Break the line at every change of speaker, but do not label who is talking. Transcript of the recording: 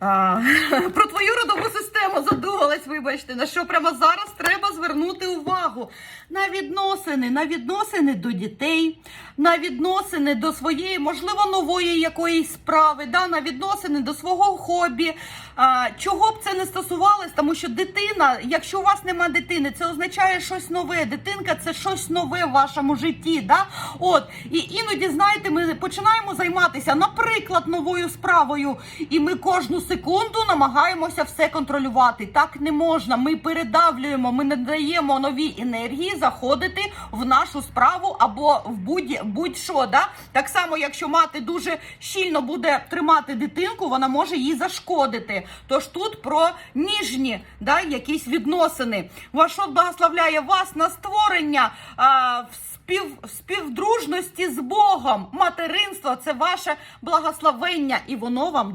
А, про твою родову систему задумалась, вибачте, на що прямо зараз треба звернути увагу на відносини, на відносини до дітей, на відносини до своєї, можливо, нової якоїсь справи, да, на відносини до свого хобі. А, чого б це не стосувалось, тому що дитина, якщо у вас нема дитини, це означає щось нове. Дитинка це щось нове в вашому житті. Да? От і іноді, знаєте, ми починаємо займатися, наприклад, новою справою, і ми кожну секунду намагаємося все контролювати. Так не можна. Ми передавлюємо, ми не даємо новій енергії заходити в нашу справу або в будь- будь-що. Да? Так само, якщо мати дуже щільно буде тримати дитинку, вона може їй зашкодити. Тож тут про ніжні да, якісь відносини. Вашот благословляє вас на створення а, в спів, співдружності з Богом. Материнство це ваше благословення, і воно вам дарує.